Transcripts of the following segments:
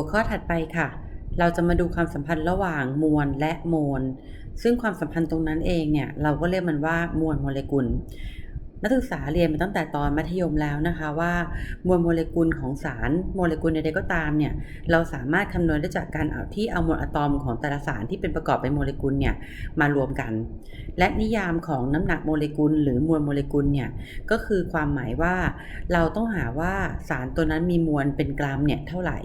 หัวข้อถัดไปค่ะ เราจะมาดูความสัมพันธ์ระหว่างมวลและโมล ซึ่งความสัมพันธ์ตรงนั้นเองเนี่ย เราก็เรียกมันว่ามวลโมเลกุล นักศึกษาเรียนมาตั้งแต่ตอนมัธยมแล้วนะคะว่ามวลโมเลกุลของสารโมเลกุลใดๆก็ตามเนี่ยเราสามารถคำนวณได้จากการเอาที่เอามวลอะตอมของแต่ละสารที่เป็นประกอบเป็นโมเลกุลเนี่ยมารวมกัน และนิยามของน้ำหนักโมเลกุล หรือมวลโมเลกุลเนี่ยก็คือความหมายว่าเราต้องหาว่าสารตัวนั้นมีมวลเป็นกรัมเนี่ยเท่าไหร่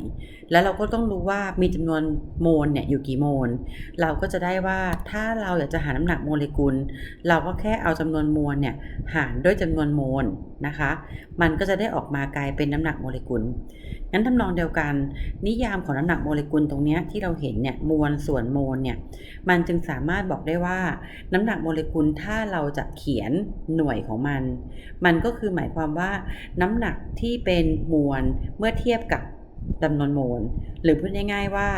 แล้วเราก็ต้องรู้ว่ามีจำนวนโมลเนี่ยอยู่กี่โมล เราก็จะได้ว่าถ้าเราอยากจะหาน้ำหนักโมเลกุล เราก็แค่เอาจำนวนมวลเนี่ยหารด้วยจำนวนโมลนะคะ มันก็จะได้ออกมากลายเป็นน้ำหนักโมเลกุล งั้นทำนองเดียวกัน นิยามของน้ำหนักโมเลกุลตรงเนี้ยที่เราเห็นเนี่ยมวลส่วนโมลเนี่ยมันจึงสามารถบอกได้ว่า น้ำหนักโมเลกุลถ้าเราจะเขียนหน่วยของมัน มันก็คือหมายความว่าน้ำหนักที่เป็นมวลเมื่อเทียบกับจำนวนโมล หรือพูดง่ายๆว่า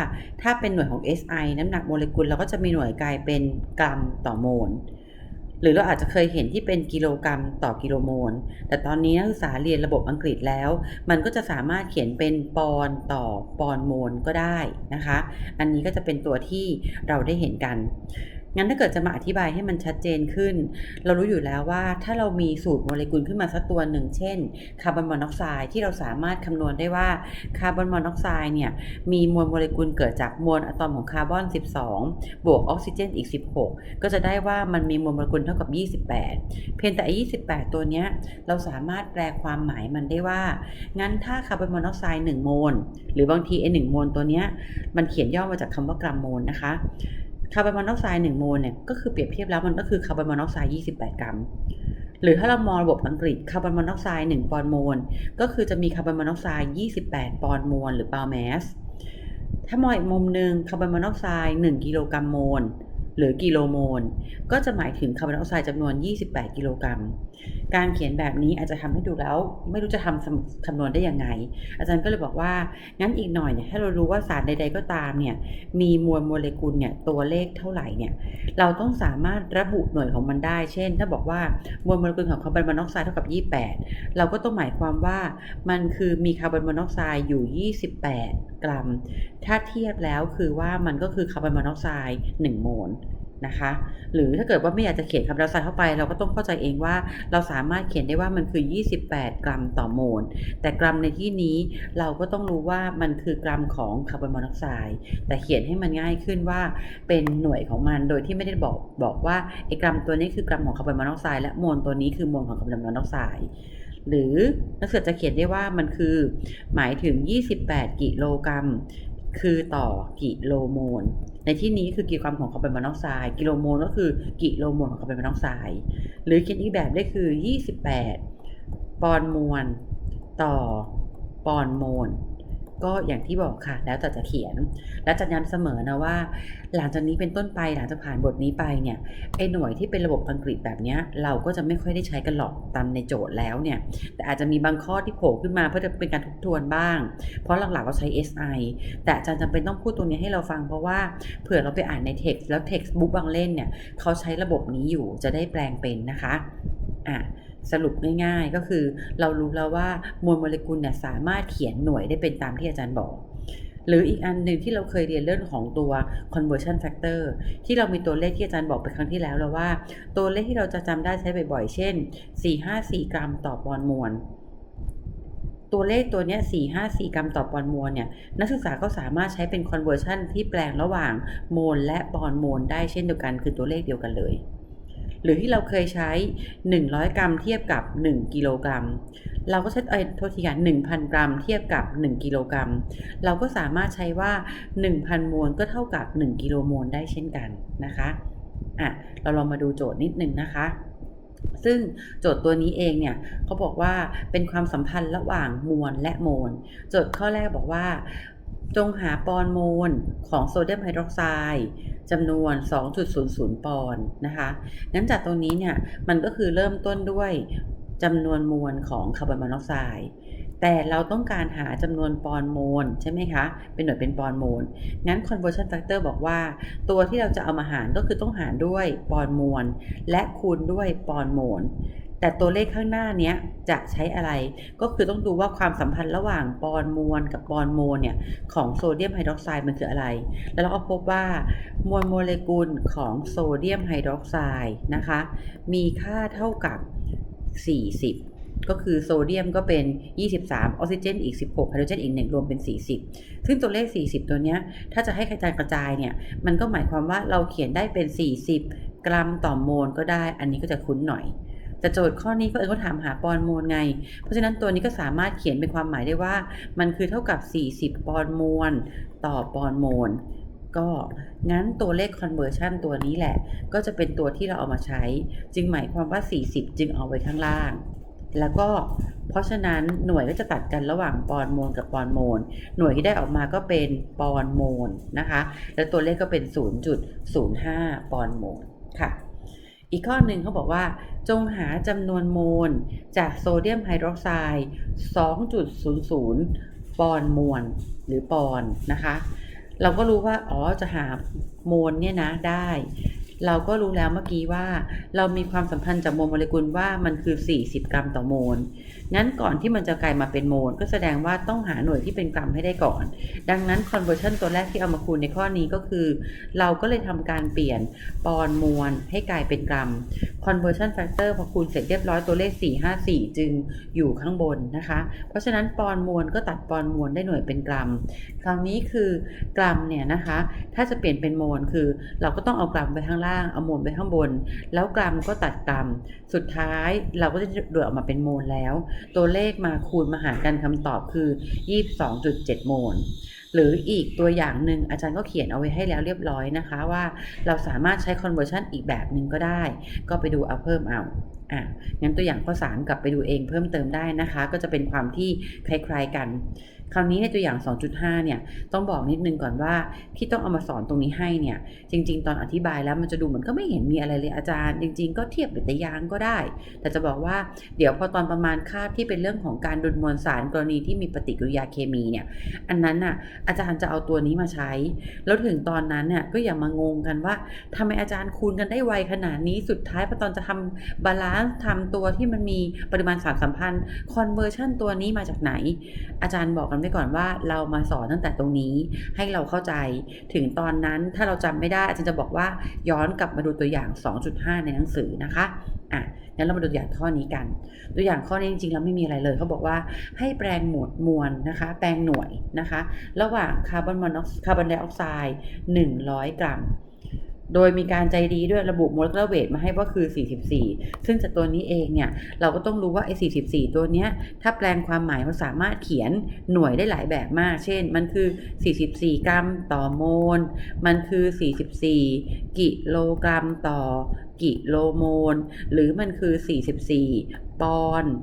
ถ้าเป็นหน่วยของ SI น้ำหนักโมเลกุลเราก็จะมีหน่วยกลายเป็นกรัมต่อโมล หรือเราอาจจะเคยเห็นที่เป็นกิโลกรัมต่อกิโลโมล แต่ตอนนี้นักศึกษาเรียนระบบอังกฤษแล้ว มันก็จะสามารถเขียนเป็นปอนด์ต่อปอนโมลก็ได้นะคะ อันนี้ก็จะเป็นตัวที่เราได้เห็นกัน งั้นถ้าเกิดจะมาอธิบายให้มันชัดเจนขึ้น เรารู้อยู่แล้วว่าถ้าเรามีสูตรโมเลกุลขึ้นมาสักตัวหนึ่ง เช่นคาร์บอนมอนอกไซด์ที่เราสามารถคำนวณได้ว่าคาร์บอนมอนอกไซด์เนี่ยมีมวลโมเลกุลเกิดจากมวลอะตอมของคาร์บอน 12 บวกออกซิเจนอีก 16 ก็จะได้ว่ามันมีมวลโมเลกุลเท่ากับ 28 เพียงแต่ไอ้28 ตัวเนี้ยเราสามารถแปลความหมายมันได้ว่า งั้นถ้าคาร์บอนมอนอกไซด์1โมลหรือบางทีไอ้1โมลตัวเนี้ยมันเขียนย่อมาจากคำว่ากรัมโมลนะคะ คาร์บอนมอนอกไซด์1โมลเนี่ยก็คือเปรียบเทียบแล้วมันก็คือคาร์บอนมอนอกไซด์28 กรัม หรือถ้าเรามองระบบอังกฤษคาร์บอนมอนอกไซด์1ปอนด์โมลก็คือจะมีคาร์บอนมอนอกไซด์28 ปอนด์โมลหรือปาวแมสถ้ามองอีกมุมหนึ่งคาร์บอนมอนอกไซด์1กิโลกรัมโมล หรือกิโลโมล ก็จะหมายถึงคาร์บอนมอนอกไซด์จำนวน 28 กิโลกรัม การเขียนแบบนี้อาจจะทำให้ดูแล้ว ไม่รู้จะทำคำนวณได้ยังไง อาจารย์ก็เลยบอกว่า งั้นอีกหน่อยเนี่ยให้เรารู้ว่าสารใด ๆ ก็ตามเนี่ยมีมวลโมเลกุลเนี่ยตัวเลขเท่าไหร่เนี่ยเราต้องสามารถระบุหน่วยของมันได้ เช่น ถ้าบอกว่ามวลโมเลกุลของคาร์บอนมอนอกไซด์เท่ากับ 28 เราก็ต้องหมายความว่ามันคือมีคาร์บอนมอนอกไซด์อยู่ 28 กรัม ถ้าเทียบแล้วคือว่ามันก็คือคาร์บอนมอนอกไซด์1โมล นะคะ หรือถ้าเกิดว่าไม่อยากจะเขียนคาร์บอนไดออกไซด์เข้าไป เราก็ต้องเข้าใจเองว่าเราสามารถเขียนได้ว่ามันคือ 28 กรัมต่อโมล แต่กรัมในที่นี้เราก็ต้องรู้ว่ามันคือกรัมของคาร์บอนมอนอกไซด์แต่เขียนให้มันง่ายขึ้นว่าเป็นหน่วยของมันโดยที่ไม่ได้บอกบอกว่าไอ้กรัมตัวนี้คือกรัมของคาร์บอนมอนอกไซด์และโมลตัวนี้คือโมลของคาร์บอนมอนอกไซด์หรือนักศึกษาจะเขียนได้ว่ามันคือ หมายถึง 28 กิโลกรัม คือต่อกิโลโมล ในที่นี้คือกิโลกรัมของคาร์บอนมอนอกไซด์กิโลโมลก็คือกิโลโมลของคาร์บอนมอนอกไซด์หรือเขียนอีกแบบได้คือ 28 ปอนด์มวล ต่อปอนด์โมล ก็อย่างที่บอกค่ะ แล้วแต่จะเขียน และจะย้ำเสมอนะว่า หลังจากนี้เป็นต้นไปหลังจากผ่านบทนี้ไปเนี่ยไอ้หน่วยที่เป็นระบบอังกฤษแบบเนี้ยเราก็จะไม่ค่อยได้ใช้กันหรอกตามในโจทย์แล้วเนี่ย แต่อาจจะมีบางข้อที่โผล่ขึ้นมาเพื่อจะเป็นการทบทวนบ้าง เพราะหลักๆเราใช้ SI แต่อาจารย์จำเป็นต้องพูดตรงนี้ให้เราฟังเพราะว่าเผื่อเราไปอ่านใน text แล้ว textbook บางเล่นเนี่ยเขาใช้ระบบนี้อยู่จะได้แปลงเป็นนะคะอะ สรุปง่ายๆ ก็คือเรารู้แล้วว่ามวลโมเลกุลเนี่ยสามารถเขียนหน่วยได้เป็นตามที่อาจารย์บอก หรืออีกอันหนึ่งที่เราเคยเรียนเรื่องของตัว conversion factor ที่เรามีตัวเลขที่อาจารย์บอกไปครั้งที่แล้วแล้วว่า ตัวเลขที่เราจะจำได้ใช้บ่อยๆ เช่น 454 กรัมต่อปอนด์มวลตัวเลขตัวนี้454กรัมต่อปอนด์มวลเนี่ย นักศึกษาก็สามารถใช้เป็น conversion ที่แปลงระหว่างโมลและปอนด์โมลได้เช่นเดียวกัน คือตัวเลขเดียวกันเลย หรือที่เราเคยใช้ 100 กรัมเทียบกับ 1 กิโลกรัม เราก็ใช้เอ้โทษทีค่ะ1,000 กรัมเทียบกับ 1 กิโลกรัม เราก็สามารถใช้ว่า 1,000 มวลก็เท่ากับ 1 กิโลโมลได้เช่นกันนะคะอะเราลองมาดูโจทย์นิดนึงนะคะซึ่งโจทย์ตัวนี้เองเนี่ยเขาบอกว่าเป็นความสัมพันธ์ระหว่างมวลและโมล โจทย์ข้อแรกบอกว่า จงหาปอนโมลของโซเดียมไฮดรอกไซด์จำนวน 2.00 ปอนด์นะคะงั้นจากตรงนี้เนี่ย มันก็คือเริ่มต้นด้วยจำนวนมวลของคาร์บอนมอนอกไซด์แต่เราต้องการหาจำนวนปอนโมลใช่ไหมคะ เป็นหน่วยเป็นปอนโมล งั้น conversion factor บอกว่า ตัวที่เราจะเอามาหารก็คือต้องหารด้วยปอนด์มลและคูณด้วยปอนโมล แต่ตัวเลขข้างหน้าเนี้ยจะใช้อะไร ก็คือต้องดูว่าความสัมพันธ์ระหว่างปอนมวลกับปอนโมลเนี่ยของโซเดียมไฮดรอกไซด์มันคืออะไร แล้วเราก็พบว่ามวลโมเลกุลของโซเดียมไฮดรอกไซด์นะคะ มีค่าเท่ากับ 40ก็คือโซเดียมก็เป็น 23 ออกซิเจนอีก 16ไฮโดรเจนอีก 1 รวมเป็น 40 ซึ่งตัวเลข 40 ตัวเนี้ย ถ้าจะให้กระจายกระจายเนี่ย มันก็หมายความว่าเราเขียนได้เป็น 40 กรัมต่อโมลก็ได้ อันนี้ก็จะคุ้นหน่อย แต่โจทย์ข้อนี้ก็เออเขาถามหาปอนด์โมลไง เพราะฉะนั้นตัวนี้ก็สามารถเขียนเป็นความหมายได้ว่า มันคือเท่ากับ 40 ปอนด์โมลต่อปอนด์โมลก็งั้นตัวเลข conversion ตัวนี้แหละ ก็จะเป็นตัวที่เราเอามาใช้ จึงหมายความว่า 40 จึงเอาไว้ข้างล่าง แล้วก็เพราะฉะนั้นหน่วยก็จะตัดกันระหว่างปอนโมลกับปอนโมลหน่วยที่ได้ออกมาก็เป็นปอนโมลนะคะ แล้วตัวเลขก็เป็น 0.05 ปอนโมลค่ะ อีกข้อหนึ่งเขาบอกว่า จงหาจำนวนโมล จากโซเดียมไฮดรอกไซด์ 2.00 ปอนด์โมลหรือปอนนะคะ เราก็รู้ว่า อ๋อ จะหาโมลเนี่ยนะได้ เราก็รู้แล้วเมื่อกี้ว่า เรามีความสัมพันธ์จากโมลโมเลกุลว่ามันคือ 40 กรัมต่อโมล งั้นก่อนที่มันจะกลายมาเป็นโมล ก็แสดงว่าต้องหาหน่วยที่เป็นกรัมให้ได้ก่อน ดังนั้น conversion ตัวแรกที่เอามาคูณในข้อนี้ก็คือ เราก็เลยทำการเปลี่ยนปอน์มวลให้กลายเป็นกรัม conversion factor พอคูณเสร็จเรียบร้อยตัวเลข 454 จึงอยู่ข้างบนนะคะ เพราะฉะนั้นปอน์มวลก็ตัดปอน์มวลได้หน่วยเป็นกรัม คราวนี้คือกรัมเนี่ยนะคะ ถ้าจะเปลี่ยนเป็นโมลคือ เราก็ต้องเอากรัมไปข้างล่าง เอาโมลไปข้างบน แล้วกรัมก็ตัดกรัม สุดท้ายเราก็จะเดือดออกมาเป็นโมลแล้วตัวเลขมาคูณมาหารกันคำตอบคือ 22.7 โมล หรืออีกตัวอย่างหนึ่งอาจารย์ก็เขียนเอาไว้ให้แล้วเรียบร้อยนะคะว่าเราสามารถใช้ conversion อีกแบบหนึ่งก็ได้ ก็ไปดูเอาเพิ่มเอาอะงั้นตัวอย่างข้อ 3 กลับไปดูเองเพิ่มเติมได้นะคะ ก็จะเป็นความที่คล้ายๆกันคราวนี้ในตัวอย่าง 2.5 เนี่ย ต้องบอกนิดนึงก่อนว่าที่ต้องเอามาสอนตรงนี้ให้เนี่ย จริง ๆ ตอนอธิบายแล้วมันจะดูเหมือนก็ไม่เห็นมีอะไรเลยอาจารย์ จริง ๆ ก็เทียบเป็นตยางก็ได้ แต่จะบอกว่าเดี๋ยวพอตอนประมาณคาบที่เป็นเรื่องของการดุลมวลสารกรณีที่มีปฏิกิริยาเคมีเนี่ย อันนั้นน่ะอาจารย์จะเอาตัวนี้มาใช้ แล้วถึงตอนนั้นเนี่ยก็อย่ามางงกันว่าทำไมอาจารย์คูณกันได้ไวขนาดนี้สุดท้ายพอตอนจะทำบาลานซ์ทำตัวที่มันมีปริมาณสารสัมพันธ์ conversion ตัวนี้มาจากไหน อาจารย์บอกกันไว้ก่อนว่าเรามาสอนตั้งแต่ตรงนี้ให้เราเข้าใจถึงตอนนั้นถ้าเราจำไม่ได้อาจารย์จะบอกว่าย้อนกลับมาดูตัวอย่าง 2.5 ในหนังสือนะคะอะงั้นเรามาดูตัวอย่างข้อนี้กัน ตัวอย่างข้อนี้จริงๆแล้วไม่มีอะไรเลยเขาบอกว่าให้แปลงหมวดมวลนะคะ แปลงหน่วยนะคะ ระหว่างคาร์บอนมอนอกคาร์บอนไดออกไซด์100 กรัม โดยมีการใจดีด้วยระบุโมเลกุลเวทมาให้ว่าคือ 44 ซึ่งจากตัวนี้เองเนี่ย เราก็ต้องรู้ว่าไอ้ 44 ตัวเนี้ย ถ้าแปลงความหมายมันสามารถเขียนหน่วยได้หลายแบบมาก เช่น มันคือ 44 กรัมต่อโมล มันคือ 44 กิโลกรัมต่อกิโลโมล หรือมันคือ 44 ปอนด์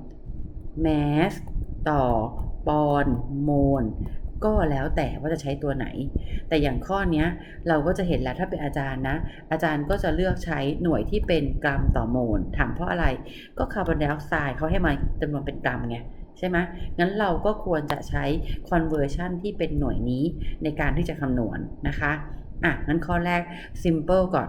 แมส ต่อปอนด์โมล ก็แล้วแต่ว่าจะใช้ตัวไหน แต่อย่างข้อนี้เราก็จะเห็นแล้วถ้าเป็นอาจารย์นะ อาจารย์ก็จะเลือกใช้หน่วยที่เป็นกรัมต่อโมลถามเพราะอะไรก็คาร์บอนไดออกไซด์เขาให้มาจำนวนเป็นกรัมไงใช่ไหมงั้นเราก็ควรจะใช้ conversion ที่เป็นหน่วยนี้ในการที่จะคำนวณนะคะ อะ งั้นข้อแรก simple ก่อน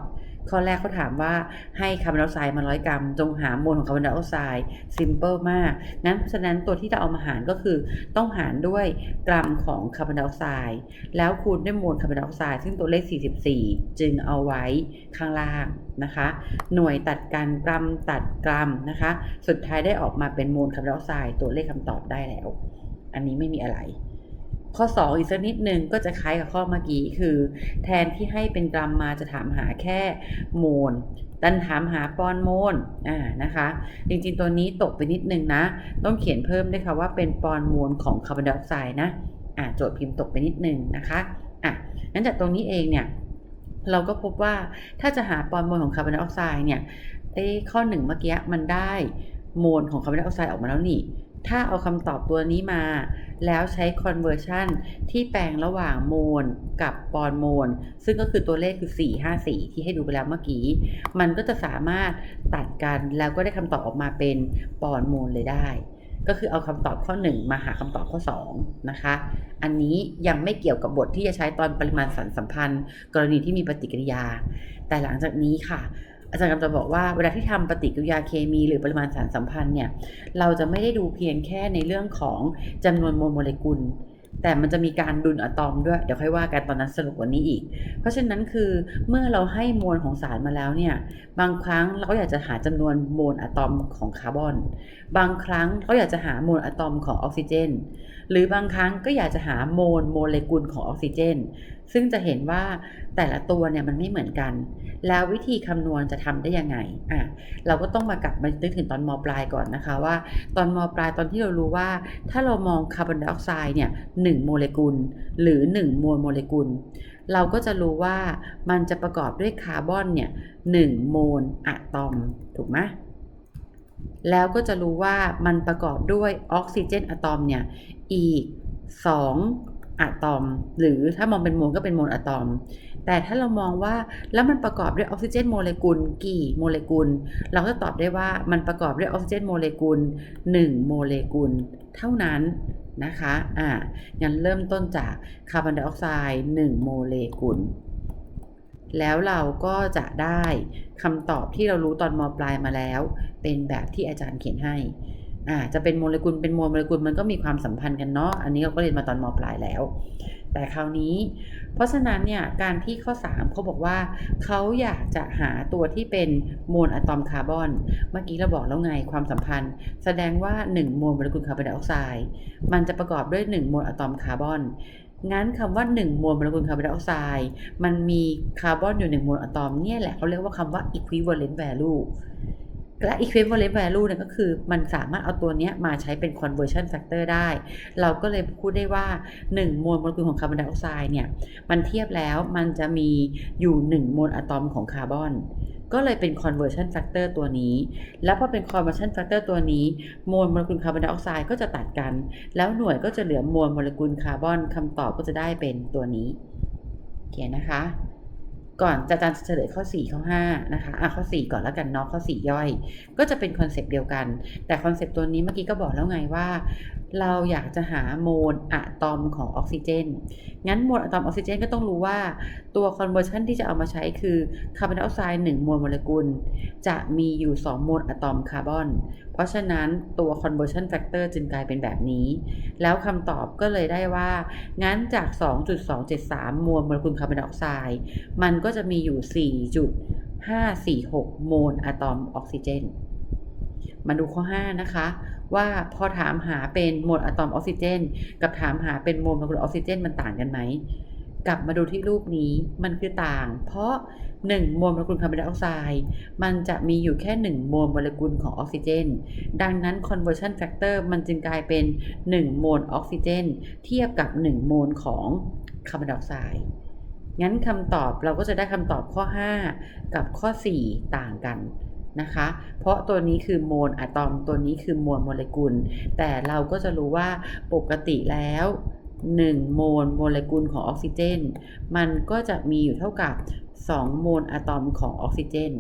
ข้อแรกเขาถามว่าให้คาร์บอนไดออกไซด์มา100กรัม จงหาโมลของคาร์บอนไดออกไซด์ simple มากงั้นเพราะฉะนั้นตัวที่จะเอามาหารก็คือ ต้องหารด้วยกรัมของคาร์บอนไดออกไซด์แล้วคูณด้วยโมลคาร์บอนไดออกไซด์ซึ่งตัวเลข 44 จึงเอาไว้ข้างล่างนะคะ หน่วยตัดกันกรัมตัดกรัมนะคะ สุดท้ายได้ออกมาเป็นโมลคาร์บอนไดออกไซด์ตัวเลขคำตอบได้แล้ว อันนี้ไม่มีอะไร ข้อ 2 อีกสักนิดนึงก็จะคล้ายกับข้อเมื่อกี้คือ แทนที่ให้เป็นกรัมมาจะถามหาแค่โมลดันถามหาปอนโมลอ่านะคะ จริงๆตัวนี้ตกไปนิดนึงนะ ต้องเขียนเพิ่มด้วยค่ะว่าเป็นปอนโมลของคาร์บอนไดออกไซด์นะอ่าโจทย์พิมพ์ตกไปนิดนึงนะคะอะงั้นจากตรงนี้เองเนี่ยเราก็พบว่าถ้าจะหาปอนโมลของคาร์บอนไดออกไซด์เนี่ยไอ้ข้อหนึ่งเมื่อกี้มันได้โมลของคาร์บอนไดออกไซด์ออกมาแล้วนี่ ถ้าเอาคำตอบตัวนี้มา แล้วใช้ conversion ที่แปลงระหว่างโมลกับปอนโมลซึ่งก็คือตัวเลขคือ 454 ที่ให้ดูไปแล้วเมื่อกี้ มันก็จะสามารถตัดกันแล้วก็ได้คำตอบออกมาเป็นปอนโมลเลยได้ ก็คือเอาคำตอบข้อ 1 มาหาคำตอบข้อ 2 นะคะ อันนี้ยังไม่เกี่ยวกับบทที่จะใช้ตอนปริมาณสารสัมพันธ์ กรณีที่มีปฏิกิริยา แต่หลังจากนี้ค่ะ อาจารย์กำลังจะบอกว่าเวลาที่ทำปฏิกิริยาเคมี หรือปริมาณสารสัมพันธ์เนี่ยเราจะไม่ได้ดูเพียงแค่ในเรื่องของจำนวนโมลโมเลกุล แต่มันจะมีการดุลอะตอมด้วย เดี๋ยวค่อยว่ากันตอนนั้นสนุกกว่านี้อีก เพราะฉะนั้นคือเมื่อเราให้มวลของสารมาแล้วเนี่ยบางครั้งเราก็อยากจะหาจำนวนโมลอะตอมของคาร์บอน บางครั้งก็อยากจะหาโมลอะตอมของออกซิเจน หรือบางครั้งก็อยากจะหาโมลโมเลกุลของออกซิเจนซึ่งจะเห็นว่าแต่ละตัวเนี่ยมันไม่เหมือนกัน แล้ววิธีคำนวณจะทำได้ยังไงอะเราก็ต้องมากลับมานึกถึงตอนมปลายก่อนนะคะว่า ตอนมปลายตอนที่เรารู้ว่า ถ้าเรามองคาร์บอนไดออกไซด์เนี่ยหนึ่งโมเลกุล หรือ1โมลโมเลกุล เราก็จะรู้ว่ามันจะประกอบด้วยคาร์บอนเนี่ยหนึ่งโมลอะตอม ถูกไหมแล้วก็จะรู้ว่ามันประกอบด้วยออกซิเจนอะตอมเนี่ยอีก 2 อะตอม หรือถ้ามองเป็นโมลก็เป็นโมลอะตอม แต่ถ้าเรามองว่าแล้วมันประกอบด้วยออกซิเจนโมเลกุลกี่โมเลกุล เราก็ตอบได้ว่ามันประกอบด้วยออกซิเจนโมเลกุล 1 โมเลกุล เท่านั้นนะคะอ่างั้นเริ่มต้นจากคาร์บอนไดออกไซด์1โมเลกุลแล้วเราก็จะได้คำตอบที่เรารู้ตอนมปลายมาแล้ว เป็นแบบที่อาจารย์เขียนให้ อ่าจะเป็นโมเลกุลเป็นโมลโมเลกุลมันก็มีความสัมพันธ์กันเนาะอันนี้เราก็เรียนมาตอนมปลายแล้ว แต่คราวนี้ เพราะฉะนั้นเนี่ยการที่ข้อ 3เขาบอกว่าเขาอยากจะหาตัวที่เป็นโมลอะตอมคาร์บอน เมื่อกี้เราบอกแล้วไงความสัมพันธ์ แสดงว่า1โมลโมเลกุลคาร์บอนไดออกไซด์มันจะประกอบด้วย1โมลอะตอมคาร์บอนงั้นคำว่า1โมลโมเลกุลคาร์บอนไดออกไซด์มันมีคาร์บอนอยู่1โมลอะตอมเนี่ยแหละเขาเรียกว่าคำว่า equivalent value และ equivalent value เนี่ยก็คือมันสามารถเอาตัวนี้มาใช้เป็น conversion factor ได้ เราก็เลยพูดได้ว่า1โมลโมเลกุลของคาร์บอนไดออกไซด์เนี่ย มันเทียบแล้วมันจะมีอยู่1โมลอะตอมของคาร์บอน ก็เลยเป็น conversion factor ตัวนี้ แล้วพอเป็น conversion factor ตัวนี้โมลโมเลกุลคาร์บอนไดออกไซด์ก็จะตัดกัน แล้วหน่วยก็จะเหลือโมลโมเลกุลคาร์บอนคำตอบก็จะได้เป็นตัวนี้เขียนนะคะ ก่อนจะอาจารย์จะเฉลยข้อ 4 ข้อ 5 นะคะ อะข้อ 4 ก่อนแล้วกันเนาะข้อ 4 ย่อย ก็จะเป็นคอนเซปต์เดียวกัน แต่คอนเซปต์ตัวนี้เมื่อกี้ก็บอกแล้วไงว่า เราอยากจะหาโมลอะตอมของออกซิเจน งั้นโมลอะตอมออกซิเจนก็ต้องรู้ว่าตัว conversion ที่จะเอามาใช้คือคาร์บอนไดออกไซด์1โมลโมเลกุล จะมีอยู่ 2 โมลอะตอมคาร์บอน เพราะฉะนั้นตัว conversion factor จึงกลายเป็นแบบนี้ แล้วคำตอบก็เลยได้ว่า งั้นจาก 2.273โมลโมเลกุลคาร์บอนไดออกไซด์มันก็จะมีอยู่ 4.546 โมลอะตอมออกซิเจน มาดูข้อ 5 นะคะ ว่าพอถามหาเป็นโมลอะตอมออกซิเจน กับถามหาเป็นโมลโมเลกุลออกซิเจนมันต่างกันไหม กลับมาดูที่รูปนี้มันคือต่าง เพราะ1โมลโมเลกุลคาร์บอนไดออกไซด์มันจะมีอยู่แค่1โมลโมเลกุลของออกซิเจน ดังนั้น conversion factor มันจึงกลายเป็น1โมลออกซิเจน เทียบกับ1โมลของคาร์บอนไดออกไซด์งั้นคำตอบเราก็จะได้คำตอบข้อ 5 กับข้อ 4 ต่างกันนะคะ เพราะตัวนี้คือโมลอะตอม ตัวนี้คือโมลโมเลกุล แต่เราก็จะรู้ว่าปกติแล้ว 1 โมลโมเลกุลของออกซิเจน มันก็จะมีอยู่เท่ากับ 2 โมลอะตอมของออกซิเจน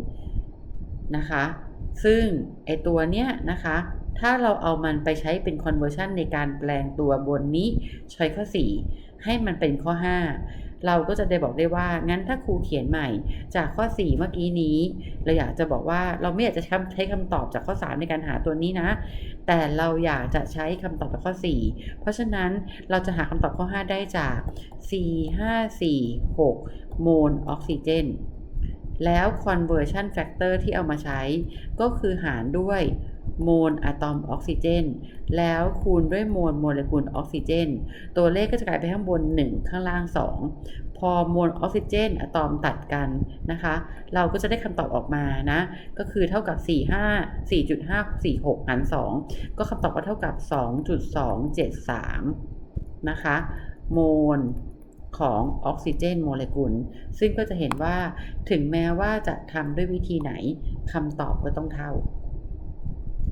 นะคะ ซึ่งไอตัวเนี้ยนะคะ ถ้าเราเอามันไปใช้เป็นคอนเวอร์ชันในการแปลงตัวบนนี้ใช้ข้อ 4 ให้มันเป็นข้อ 5 เราก็จะได้บอกได้ว่างั้นถ้าครูเขียนใหม่ จากข้อ 4 เมื่อกี้นี้ เราอยากจะบอกว่าเราไม่อยากจะใช้คำตอบจากข้อ 3 ในการหาตัวนี้นะ แต่เราอยากจะใช้คำตอบจากข้อ 4 เพราะฉะนั้นเราจะหาคำตอบข้อ 5 ได้จาก 4 5 4 6 โมลออกซิเจนแล้ว conversion factor ที่เอามาใช้ก็คือหารด้วย โมลอะตอมออกซิเจน แล้วคูณด้วยโมลโมเลกุลออกซิเจน ตัวเลขก็จะกลายไปข้างบน 1 ข้างล่าง 2 พอโมลออกซิเจนอะตอมตัดกันนะคะ เราก็จะได้คำตอบออกมานะ ก็คือเท่ากับ 4 5 4.546หาร2 ก็คำตอบก็เท่ากับ 2.273 นะคะ โมลของออกซิเจนโมเลกุล ซึ่งก็จะเห็นว่าถึงแม้ว่าจะทำด้วยวิธีไหนคำตอบก็ต้องเท่า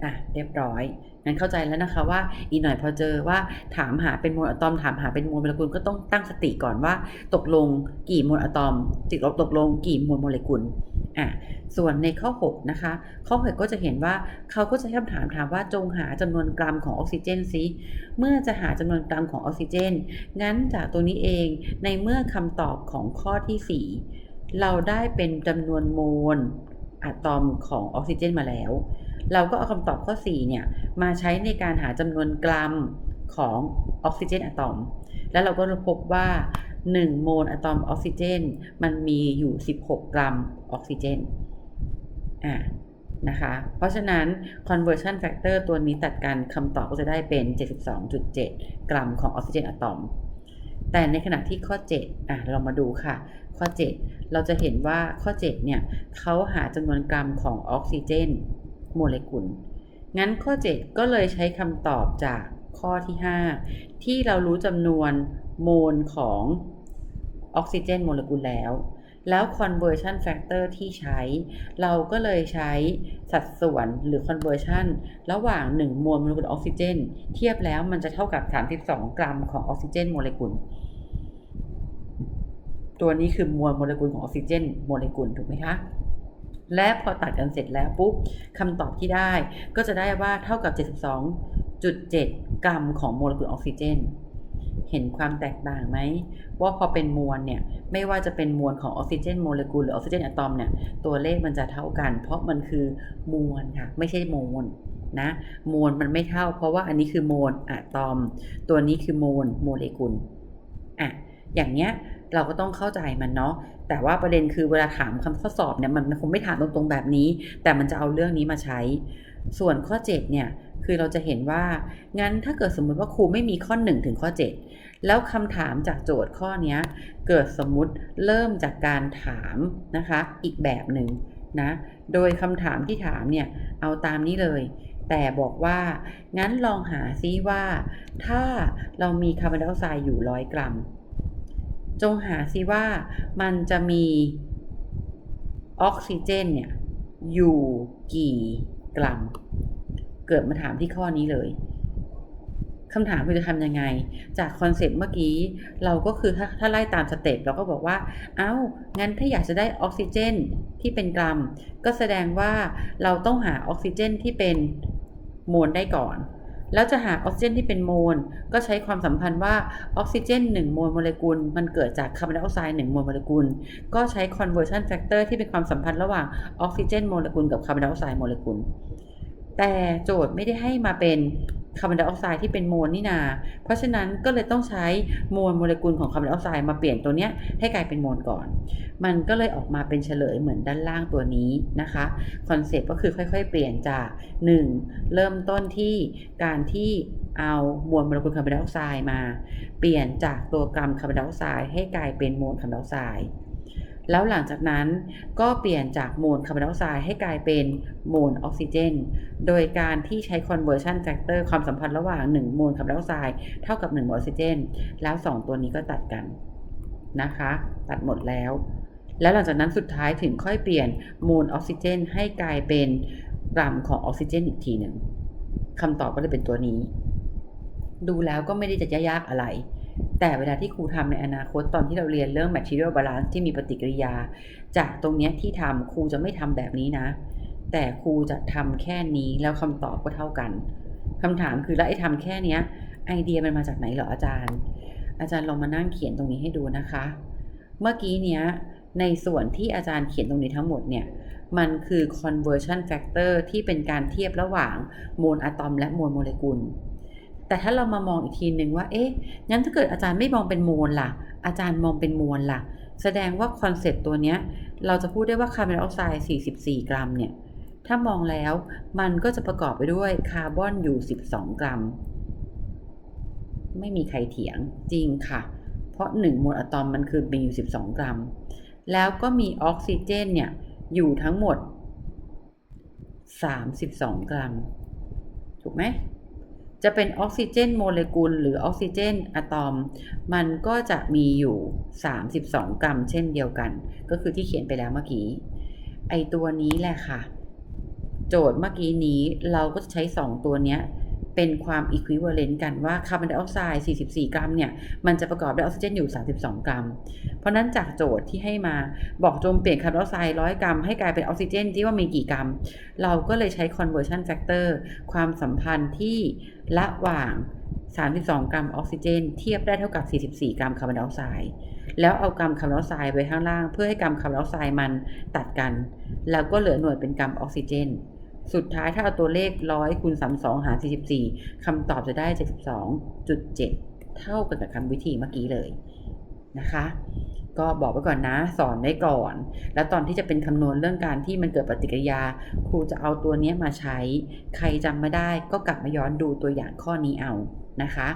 อะเรียบร้อยงั้นเข้าใจแล้วนะคะว่าอีกหน่อยพอเจอว่าถามหาเป็นโมลอะตอมถามหาเป็นโมลโมเลกุลก็ต้องตั้งสติก่อนว่า ตกลงกี่โมลอะตอม ติดลบตกลงกี่โมลโมเลกุลอะส่วนในข้อ 6 นะคะ ข้อ 6 ก็จะเห็นว่าเขาก็จะให้คำถามถามว่าจงหาจำนวนกรัมของออกซิเจนซิเมื่อจะหาจำนวนกรัมของออกซิเจน งั้นจากตัวนี้เองในเมื่อคำตอบของข้อที่ 4 เราได้เป็นจำนวนโมลอะตอมของออกซิเจนมาแล้ว เราก็เอาคำตอบข้อ 4 เนี่ย มาใช้ในการหาจำนวนกรัมของออกซิเจนอะตอม แล้วเราก็พบว่า 1 โมลอะตอมออกซิเจน มันมีอยู่ 16 กรัมออกซิเจน อ่า นะคะ เพราะฉะนั้น conversion factor ตัวนี้ตัดกันคำตอบก็จะได้เป็น 72.7 กรัมของออกซิเจนอะตอม แต่ในขณะที่ข้อ 7 อะ เรามาดูค่ะ ข้อ 7 เราจะเห็นว่าข้อ 7 เนี่ยเขาหาจำนวนกรัมของออกซิเจน โมเลกุล งั้นข้อ 7 ก็เลยใช้คำตอบจากข้อที่ 5 ที่เรารู้จำนวนโมลของออกซิเจนโมเลกุลแล้ว แล้ว conversion factor ที่ใช้ เราก็เลยใช้สัดส่วนหรือ conversion ระหว่าง1มวลโมเลกุลออกซิเจน เทียบแล้วมันจะเท่ากับ 32 กรัมของออกซิเจนโมเลกุล ตัวนี้คือมวลโมเลกุลของออกซิเจนโมเลกุลถูกไหมคะ และพอตัดกันเสร็จแล้วปุ๊บคำตอบที่ได้ก็จะได้ว่าเท่ากับ 72.7 กรัมของโมเลกุลออกซิเจน เห็นความแตกต่างไหม ว่าพอเป็นมวลเนี่ย ไม่ว่าจะเป็นมวลของออกซิเจนโมเลกุลหรือออกซิเจนอะตอมเนี่ย ตัวเลขมันจะเท่ากัน เพราะมันคือมวลค่ะ ไม่ใช่โมลนะมวลมันไม่เท่า เพราะว่าอันนี้คือโมลอะตอม ตัวนี้คือโมลโมเลกุลอะอย่างเนี้ย เราก็ต้องเข้าใจมันเนาะแต่ว่าประเด็นคือเวลาถามคำข้อสอบเนี่ยมันคงไม่ถามตรงๆแบบนี้ แต่มันจะเอาเรื่องนี้มาใช้ ส่วนข้อ7เนี่ยคือเราจะเห็นว่างั้นถ้าเกิดสมมุติว่าครูไม่มีข้อ 1 ถึงข้อ 7 แล้วคำถามจากโจทย์ข้อนี้เกิดสมมุติเริ่มจากการถามนะคะอีกแบบหนึ่งนะโดยคำถามที่ถามเนี่ยเอาตามนี้เลย แต่บอกว่า งั้นลองหาซิว่า ถ้าเรามีคาร์บอนไดออกไซด์อยู่100กรัม จงหาซิว่ามันจะมีออกซิเจนเนี่ยอยู่กี่กรัม เกิดมาถามที่ข้อนี้เลยคำถามคือจะทำยังไง จากคอนเซปต์เมื่อกี้ เราก็คือถ้าถ้าไล่ตามสเต็ปเราก็บอกว่า เอา้า งั้นถ้าอยากจะได้ออกซิเจนที่เป็นกรัม ก็แสดงว่าเราต้องหาออกซิเจนที่เป็นมวลได้ก่อน แล้วจะหาออกซิเจนที่เป็นโมล ก็ใช้ความสัมพันธ์ว่าออกซิเจน1โมลโมเลกุล มันเกิดจากคาร์บอนไดออกไซด์1โมลโมเลกุล ก็ใช้ conversion factor ที่เป็นความสัมพันธ์ระหว่างออกซิเจนโมเลกุลกับคาร์บอนไดออกไซด์โมเลกุล แต่โจทย์ไม่ได้ให้มาเป็น คาร์บอนไดออกไซด์ที่เป็นโมลนี่นา เพราะฉะนั้นก็เลยต้องใช้โมลโมเลกุลของคาร์บอนไดออกไซด์มาเปลี่ยนตัวเนี้ยให้กลายเป็นโมลก่อน มันก็เลยออกมาเป็นเฉลยเหมือนด้านล่างตัวนี้นะคะ คอนเซปต์ก็คือค่อยๆ เปลี่ยนจาก 1 เริ่มต้นที่การที่เอามวลโมเลกุลคาร์บอนไดออกไซด์มา เปลี่ยนจากตัวกรัมคาร์บอนไดออกไซด์ให้กลายเป็นโมลคาร์บอนไดออกไซด์ แล้วหลังจากนั้นก็เปลี่ยนจากโมลคาร์บอนไดออกไซด์ให้กลายเป็นโมลออกซิเจน โดยการที่ใช้ conversion factor ความสัมพันธ์ระหว่าง 1 โมลคาร์บอนไดออกไซด์เท่ากับ1โมลออกซิเจน แล้ว 2 ตัวนี้ก็ตัดกันนะคะ ตัดหมดแล้วแล้วหลังจากนั้นสุดท้ายถึงค่อยเปลี่ยนโมลออกซิเจน ให้กลายเป็นกรัมของออกซิเจนอีกทีหนึ่งคำตอบก็เลยเป็นตัวนี้ ดูแล้วก็ไม่ได้จะยากอะไร แต่เวลาที่ครูทำในอนาคตตอนที่เราเรียนเรื่อง material balance ที่มีปฏิกิริยา จากตรงนี้ที่ทำครูจะไม่ทำแบบนี้นะ แต่ครูจะทำแค่นี้แล้วคำตอบก็เท่ากันคำถามคือแล้วไอ้ทำแค่เนี้ยไอเดียมันมาจากไหนเหรออาจารย์ อาจารย์ลองมานั่งเขียนตรงนี้ให้ดูนะคะ เมื่อกี้เนี้ยในส่วนที่อาจารย์เขียนตรงนี้ทั้งหมดเนี่ยมันคือ conversion factor ที่เป็นการเทียบระหว่างโมลอะตอมและโมลโมเลกุล แต่ถ้าเรามามองอีกทีหนึ่งว่า เอ๊ะ งั้นถ้าเกิดอาจารย์ไม่มองเป็นโมลล่ะ อาจารย์มองเป็นมวลล่ะ แสดงว่าคอนเซปต์ตัวเนี้ย เราจะพูดได้ว่าคาร์บอนไดออกไซด์ 44 กรัมเนี่ย ถ้ามองแล้วมันก็จะประกอบไปด้วยคาร์บอนอยู่ 12 กรัม ไม่มีใครเถียงจริงค่ะ เพราะ1โมลอะตอมมันคือมีอยู่ 12 กรัม แล้วก็มีออกซิเจนเนี่ยอยู่ทั้งหมด 32 กรัม ถูกไหม จะเป็นออกซิเจนโมเลกุล หรือออกซิเจนอะตอม มันก็จะมีอยู่ 32 กรัมเช่นเดียวกัน ก็คือที่เขียนไปแล้วเมื่อกี้ ไอตัวนี้แหละค่ะ โจทย์เมื่อกี้นี้เราก็จะใช้ 2 ตัวเนี้ย เป็นความ equivalent กันว่าคาร์บอนไดออกไซด์ 44 กรัมเนี่ย มันจะประกอบด้วยออกซิเจนอยู่ 32 กรัม เพราะนั้นจากโจทย์ที่ให้มาบอกจงเปลี่ยนคาร์บอนไดออกไซด์ 100 กรัม ให้กลายเป็นออกซิเจนที่ว่ามีกี่กรัม เราก็เลยใช้ conversion factor ความสัมพันธ์ที่ระหว่าง 32 กรัมออกซิเจน เทียบได้เท่ากับ 44 กรัมคาร์บอนไดออกไซด์แล้วเอากรัมคาร์บอนไดออกไซด์ไว้ข้างล่าง เพื่อให้กรัมคาร์บอนไดออกไซด์มันตัดกัน แล้วก็เหลือหน่วยเป็นกรัมออกซิเจน สุดท้ายถ้าเอาตัวเลข100คูณ32หาร44คำตอบจะได้72.7เจ็ดเท่ากันกับคำวิธีเมื่อกี้เลยนะคะ ก็บอกไว้ก่อนนะสอนไว้ก่อน แล้วตอนที่จะเป็นคำนวณเรื่องการที่มันเกิดปฏิกิริยา ครูจะเอาตัวเนี้ยมาใช้ ใครจำไม่ได้ก็กลับมาย้อนดูตัวอย่างข้อนี้เอานะคะ